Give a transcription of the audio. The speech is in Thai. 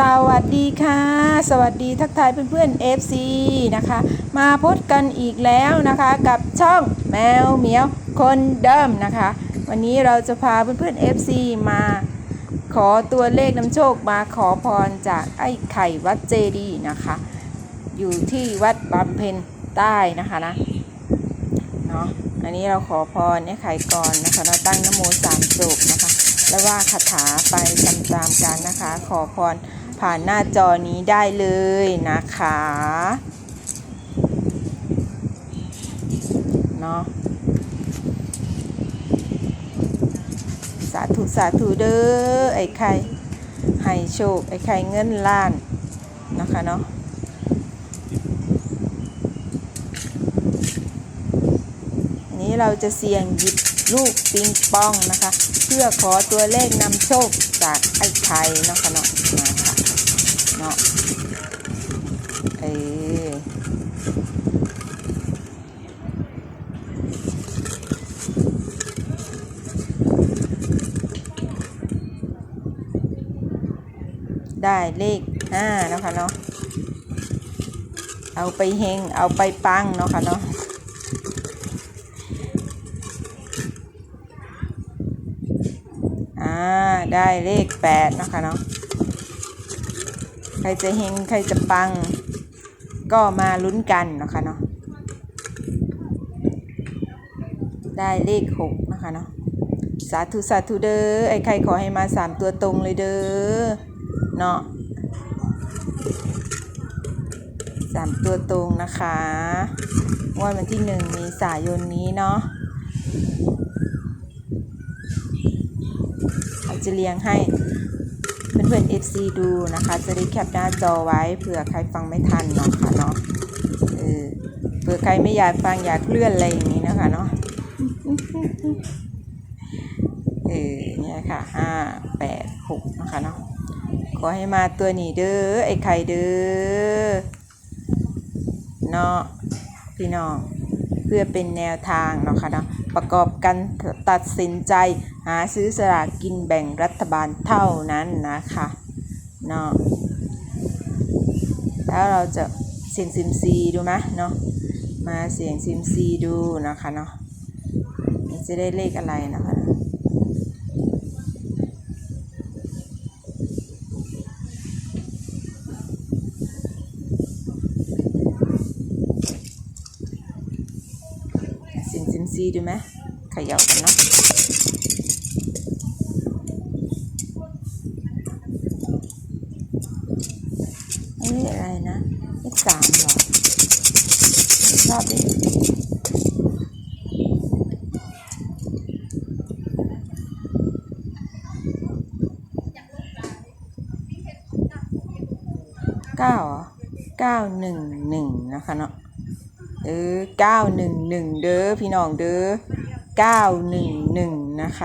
สวัสดีค่ะ สวัสดีทักทายเพื่อนๆ FC นะคะ มาพบกันอีกแล้วนะคะกับช่องแมวเหมียวคนเดิมนะคะ วันนี้เราจะพาเพื่อนๆ FC มาขอตัวเลขนำโชคมาขอพรจากไอ้ไข่วัดเจดีย์นะคะ อยู่ที่วัดบำเพ็ญใต้นะคะนะเนาะอันนี้เราขอพรไอ้ไข่ก่อนนะคะเราตั้งนโมสามจบนะคะแล้วว่าคาถาไปตามๆกันนะคะ ขอพร ผ่านหน้าจอนี้ได้เลยนะคะเนาะสาธุสาธุเด้อไอ้ไข่ให้โชคไอ้ไข่เงินล้านนะคะเนาะอันนี้เราจะเสี่ยงหยิบลูกปิงปองนะคะ เพื่อขอตัวเลขนำโชคจากไอ้ไข่นะคะเนาะมาค่ะ เนาะเออได้เลขห้านะคะเนาะ เอาไปเฮง เอาไปปังเนาะค่ะเนาะอ่าได้เลขแปดนะคะเนาะ ครจะเฮงใครจะปัง ก็มาลุ้นกันนะคะเนาะได้เลขหกนะคะเนาะสาธุสาธุเด้อไอ้ใครขอให้มาสามตัวตรงเลยเด้อเนาะสามตัวตรงนะคะงวดวันที่หนึ่งมีสายนนี้เนาะเราจะเรียงให้ เพื่อนๆ FC ดูนะคะ จะได้แคปหน้าจอไว้เผื่อใครฟังไม่ทันเนาะค่ะเนาะเออเผื่อใครไม่อยากฟังอยากเลื่อนอะไรอย่างนี้นะคะเนาะเออเนี่ยค่ะห้าแปดหกนะคะเนาะขอให้มาตัวนี้เด้อไอ้ไข่เด้อเนาะพี่น้อง พื่อเป็นแนวทางเนาะค่ะเนาะประกอบกันตัดสินใจหาซื้อสลากกินแบ่งรัฐบาลเท่านั้นนะคะเนาะแล้วเราจะเสียงซิมซีดูไหมเนาะมาเสียงซิมซีดูนะคะเนาะจะได้เลขอะไรนะคะ เสี่ยง ซิมซีดูไหมเขย่ากันเนาะอันนี้อะไรนะเลขสามเหรอชอบดิเก้าเหรอเก้าหนึ่งหนึ่งนะคะเนาะ เออเก้าหนึ่งหนึ่งเด้อพี่น้องเด้อเก้าหนึ่งหนึ่งนะคะ